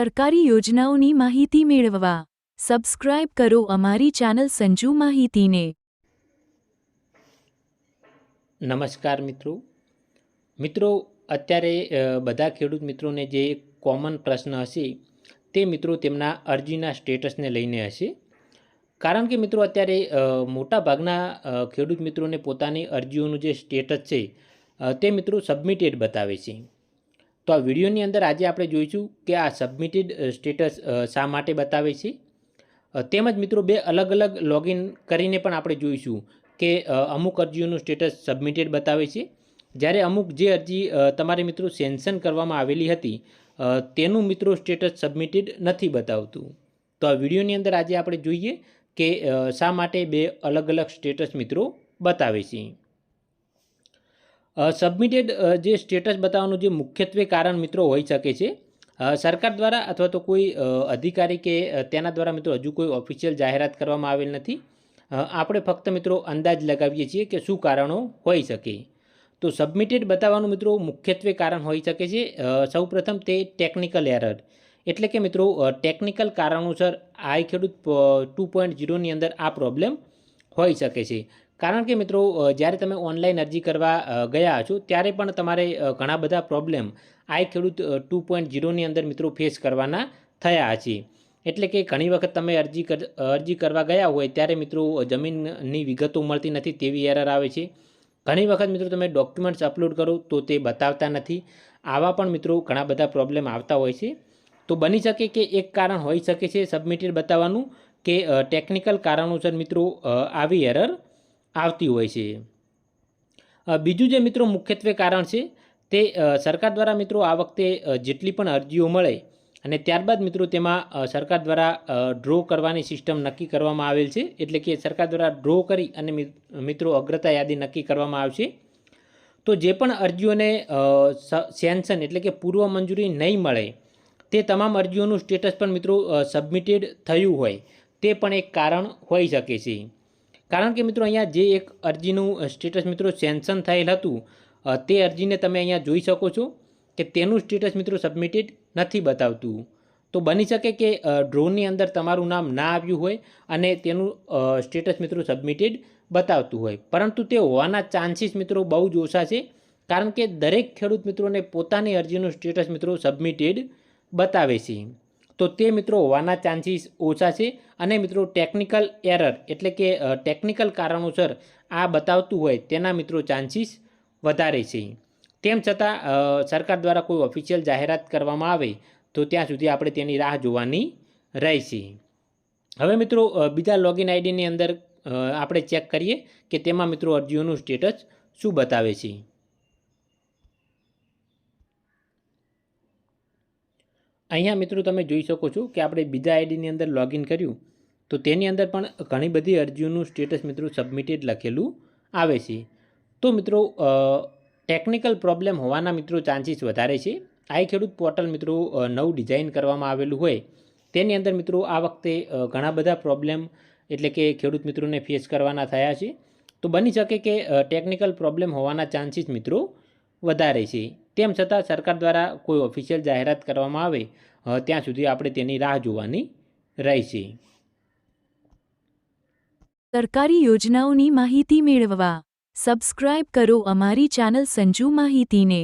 સરકારી યોજનાઓની માહિતી મેળવવા. સબસ્ક્રાઇબ કરો અમારી ચેનલ સંજુ માહિતીને. નમસ્કાર મિત્રો. મિત્રો, અત્યારે બધા ખેડૂત મિત્રોને જે કોમન પ્રશ્ન હશે, તે મિત્રો તેમના અરજીના સ્ટેટસને લઈને હશે. કારણ કે મિત્રો અત્યારે મોટાભાગના મોટા ભાગના ખેડૂત મિત્રોને પોતાની અરજીઓનું જે સ્ટેટસ છે તે મિત્રો સબમિટેડ બતાવે છે. તો આ વિડીયોની અંદર આજે આપણે જોઈશું કે આ સબમિટેડ સ્ટેટસ શા માટે બતાવે છે. તેમજ મિત્રો બે અલગ અલગ લોગિન કરીને પણ આપણે જોઈશું કે અમુક અરજીઓનું સ્ટેટસ સબમિટેડ બતાવે છે. જ્યારે અમુક જે અરજી તમારે મિત્રો સેન્શન કરવામાં આવેલી હતી તેનું મિત્રો સ્ટેટસ સબમિટેડ નથી બતાવતું. તો આ વિડીયોની અંદર આજે આપણે જોઈએ કે શા માટે બે અલગ અલગ સ્ટેટસ મિત્રો બતાવે છે. સબમિટેડ જે સ્ટેટસ બતાવવાનું જે મુખ્યત્વે કારણ મિત્રો હોઈ શકે છે. સરકાર દ્વારા અથવા તો કોઈ અધિકારી કે તેના દ્વારા મિત્રો હજુ કોઈ ઓફિશિયલ જાહેરાત કરવામાં આવેલ નથી. આપણે ફક્ત મિત્રો અંદાજ લગાવીએ છીએ કે શું કારણો હોઈ શકે. તો સબમિટેડ બતાવવાનું મિત્રો મુખ્યત્વે કારણ હોઈ શકે છે. સૌપ્રથમ તે ટેકનિકલ એરર એટલે કે મિત્રો ટેકનિકલ કારણોસર આઈ ખેડૂત ટુ પોઈન્ટ ઝીરોની અંદર આ પ્રોબ્લેમ હોઈ શકે છે. કારણ કે મિત્રો જ્યારે તમે ઓનલાઈન અરજી કરવા ગયા છો ત્યારે પણ તમારે ઘણા બધા પ્રોબ્લેમ આઈ ખેડૂત ટુ પોઈન્ટ ઝીરોની અંદર મિત્રો ફેસ કરવાના થયા છે. એટલે કે ઘણી વખત તમે અરજી અરજી કરવા ગયા હોય, ત્યારે મિત્રો જમીનની વિગતો મળતી નથી તેવી એરર આવે છે. ઘણી વખત મિત્રો તમે ડોક્યુમેન્ટ્સ અપલોડ કરો તો તે બતાવતા નથી. આવા પણ મિત્રો ઘણા બધા પ્રોબ્લેમ આવતા હોય છે. તો બની શકે કે એક કારણ હોઈ શકે છે સબમિટેડ બતાવવાનું. કે ટેકનિકલ કારણોસર મિત્રો આવી એરર આવતી હોય છે. બીજું જે મિત્રો મુખ્યત્વે કારણ છે, તે સરકાર દ્વારા મિત્રો આ વખતે જેટલી પણ અરજીઓ મળે અને ત્યારબાદ મિત્રો તેમાં સરકાર દ્વારા ડ્રો કરવાની સિસ્ટમ નક્કી કરવામાં આવેલ છે, એટલે કે સરકાર દ્વારા ડ્રો કરી અને મિત્રો અગ્રતા યાદી નક્કી કરવામાં આવશે. તો જે પણ અરજીઓને સેન્શન એટલે કે પૂર્વ મંજૂરી નહીં મળે, તે તમામ અરજીઓનું સ્ટેટસ પણ મિત્રો સબમિટેડ થયું હોય. તે પણ એક કારણ હોઈ શકે છે. કારણ કે મિત્રો અહીંયા જે એક અરજીનું સ્ટેટસ મિત્રો સેન્શન થયેલ હતું તે અરજીને તમે અહીંયા જોઈ શકો છો કે તેનું સ્ટેટસ મિત્રો સબમિટેડ નથી બતાવતું. તો બની શકે કે ડ્રોની અંદર તમારું નામ ના આવ્યું હોય અને તેનું સ્ટેટસ મિત્રો સબમિટેડ બતાવતું હોય. પરંતુ તે હોવાના ચાન્સીસ મિત્રો બહુ જ ઓછા છે, કારણ કે દરેક ખેડૂત મિત્રોને પોતાની અરજીનું સ્ટેટસ મિત્રો સબમિટેડ બતાવે છે. તો તે મિત્રો હોવાના ચાન્સીસ ઓછા છે અને મિત્રો ટેકનિકલ એરર એટલે કે ટેકનિકલ કારણોસર આ બતાવતું હોય તેના મિત્રો ચાન્સીસ વધારે છે. તેમ છતાં સરકાર દ્વારા કોઈ ઓફિશિયલ જાહેરાત કરવામાં આવે તો ત્યાં સુધી આપણે તેની રાહ જોવાની રહેશે હવે મિત્રો બીજા લોગિન આઈડીની અંદર આપણે ચેક કરીએ કે તેમાં મિત્રો અરજીઓનું સ્ટેટસ શું બતાવે છે. અહીંયા મિત્રો તમે જોઈ શકો છો કે આપણે બીજા આઈડીની અંદર લોગિન કર્યું, તો તેની અંદર પણ ઘણી બધી અરજીઓનું સ્ટેટસ મિત્રો સબમિટેડ લખેલું આવે છે. તો મિત્રો ટેકનિકલ પ્રોબ્લેમ હોવાના મિત્રો ચાન્સીસ વધારે છે. આઈ ખેડૂત પોર્ટલ મિત્રો નવું ડિઝાઇન કરવામાં આવેલું હોય, તેની અંદર મિત્રો આ વખતે ઘણા બધા પ્રોબ્લેમ એટલે કે ખેડૂત મિત્રોને ફેસ કરવાના થયા છે. તો બની શકે કે ટેકનિકલ પ્રોબ્લેમ હોવાના ચાન્સીસ મિત્રો વધારે છે. તેમ છતાં સરકાર દ્વારા કોઈ ઓફિશિયલ જાહેરાત કરવામાં આવે ત્યાં સુધી આપણે તેની રાહ જોવાની રહેશે. સરકારી યોજનાઓની માહિતી મેળવવા સબસ્ક્રાઇબ કરો અમારી ચેનલ સંજુ માહિતીને.